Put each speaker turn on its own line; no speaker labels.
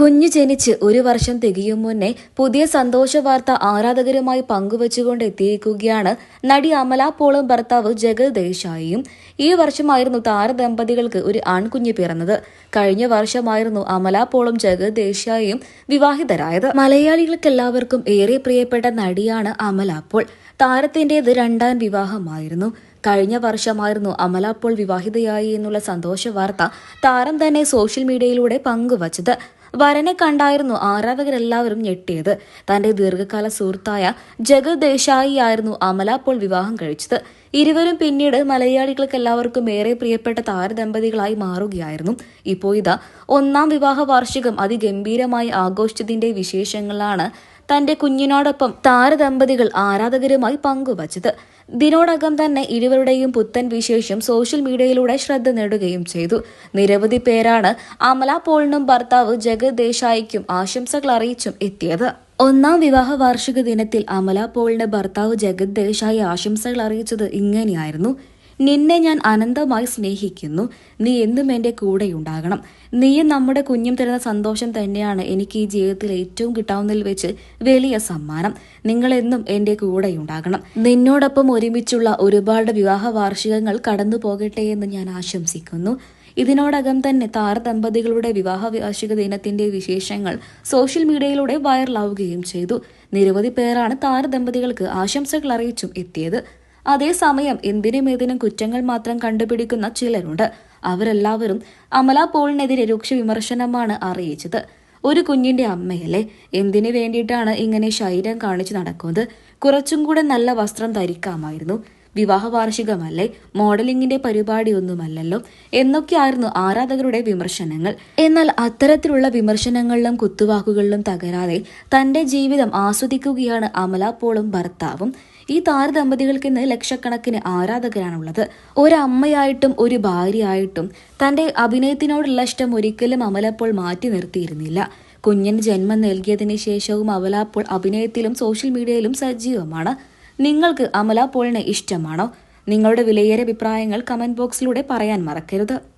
കുഞ്ഞു ജനിച്ച് ഒരു വർഷം തികയും മുന്നേ പുതിയ സന്തോഷ വാർത്ത ആരാധകരുമായി പങ്കുവച്ചുകൊണ്ട് എത്തിയിരിക്കുകയാണ് നടി അമല പോളും ഭർത്താവ് ജഗത് ദേശായിയും. ഈ വർഷമായിരുന്നു താരദമ്പതികൾക്ക് ഒരു ആൺകുഞ്ഞ് പിറന്നത്. കഴിഞ്ഞ വർഷമായിരുന്നു അമല പോളും ജഗത് ദേശായിയും വിവാഹിതരായത്. മലയാളികൾക്കെല്ലാവർക്കും ഏറെ പ്രിയപ്പെട്ട നടിയാണ് അമല പോൾ. താരത്തിന്റേത് രണ്ടാം വിവാഹമായിരുന്നു. കഴിഞ്ഞ വർഷമായിരുന്നു അമല പോൾ വിവാഹിതയായി എന്നുള്ള സന്തോഷ വാർത്ത താരം തന്നെ സോഷ്യൽ മീഡിയയിലൂടെ പങ്കുവച്ചത്. വരനെ കണ്ടായിരുന്നു ആരാധകരെല്ലാവരും ഞെട്ടിയത്. തന്റെ ദീർഘകാല സുഹൃത്തായ ജഗത് ദേശായി ആയിരുന്നു അമല പോൾ വിവാഹം കഴിച്ചത്. ഇരുവരും പിന്നീട് മലയാളികൾക്ക് എല്ലാവർക്കും ഏറെ പ്രിയപ്പെട്ട താരദമ്പതികളായി മാറുകയായിരുന്നു. ഇപ്പോൾ ഇതാ ഒന്നാം വിവാഹ വാർഷികം അതിഗംഭീരമായി ആഘോഷിച്ചതിന്റെ വിശേഷങ്ങളാണ് തന്റെ കുഞ്ഞിനോടൊപ്പം താരദമ്പതികൾ ആരാധകരുമായി പങ്കുവച്ചത്. ഇതിനോടകം തന്നെ ഇരുവരുടെയും പുത്തൻ വിശേഷം സോഷ്യൽ മീഡിയയിലൂടെ ശ്രദ്ധ നേടുകയും ചെയ്തു. നിരവധി പേരാണ് അമല പോളിനും ഭർത്താവ് ജഗത് ദേശായിക്കും ആശംസകൾ അറിയിച്ചും എത്തിയത്. ഒന്നാം വിവാഹ വാർഷിക ദിനത്തിൽ അമല പോളിന്റെ ഭർത്താവ് ജഗത് ദേശായി ആശംസകൾ അറിയിച്ചത് ഇങ്ങനെയായിരുന്നു. നിന്നെ ഞാൻ അനന്തമായി സ്നേഹിക്കുന്നു. നീ എന്നും എന്റെ കൂടെയുണ്ടാകണം നീയും നമ്മുടെ കുഞ്ഞും തരുന്ന സന്തോഷം തന്നെയാണ് എനിക്ക് ഈ ജീവിതത്തിൽ ഏറ്റവും കിട്ടാവുന്നതിൽ വെച്ച് വലിയ സമ്മാനം. നിങ്ങളെന്നും എന്റെ കൂടെയുണ്ടാകണം നിന്നോടൊപ്പം ഒരുമിച്ചുള്ള ഒരുപാട് വിവാഹ വാർഷികങ്ങൾ കടന്നു പോകട്ടെ എന്ന് ഞാൻ ആശംസിക്കുന്നു. ഇതിനോടകം തന്നെ താര ദമ്പതികളുടെ വിവാഹ വാർഷിക ദിനത്തിന്റെ വിശേഷങ്ങൾ സോഷ്യൽ മീഡിയയിലൂടെ വൈറലാവുകയും ചെയ്തു. നിരവധി പേരാണ് താര ദമ്പതികൾക്ക് ആശംസകൾ അറിയിച്ചും എത്തിയത്. അതേസമയം എന്തിനും ഏതിനും കുറ്റങ്ങൾ മാത്രം കണ്ടുപിടിക്കുന്ന ചിലരുണ്ട്. അവരെല്ലാവരും അമല പോളിനെതിരെ രൂക്ഷ വിമർശനമാണ് അറിയിച്ചത്. ഒരു കുഞ്ഞിന്റെ അമ്മയല്ലേ? എന്തിനു വേണ്ടിയിട്ടാണ് ഇങ്ങനെ ശരീരം കാണിച്ചു നടക്കുന്നത്? കുറച്ചും കൂടെ നല്ല വസ്ത്രം ധരിക്കാമായിരുന്നു. വിവാഹ വാർഷികമല്ലേ മോഡലിംഗിന്റെ പരിപാടിയൊന്നുമല്ലല്ലോ? എന്നൊക്കെയായിരുന്നു ആരാധകരുടെ വിമർശനങ്ങൾ. എന്നാൽ അത്തരത്തിലുള്ള വിമർശനങ്ങളിലും കുത്തുവാക്കുകളിലും തകരാതെ തന്റെ ജീവിതം ആസ്വദിക്കുകയാണ് അമല പോളും ഭർത്താവും. ഈ താരദമ്പതികൾക്ക് ഇന്ന് ലക്ഷക്കണക്കിന് ആരാധകരാണുള്ളത്. ഒരമ്മയായിട്ടും ഒരു ഭാര്യയായിട്ടും തന്റെ അഭിനയത്തിനോടുള്ള ഇഷ്ടം ഒരിക്കലും അമലപ്പോൾ മാറ്റി നിർത്തിയിരുന്നില്ല. കുഞ്ഞിന് ജന്മം നൽകിയതിന് ശേഷവും അമലാപ്പോൾ അഭിനയത്തിലും സോഷ്യൽ മീഡിയയിലും സജീവമാണ്. നിങ്ങൾക്ക് അമല പോളിനെ ഇഷ്ടമാണോ? നിങ്ങളുടെ വിലയേറെ അഭിപ്രായങ്ങൾ കമന്റ് ബോക്സിലൂടെ പറയാൻ മറക്കരുത്.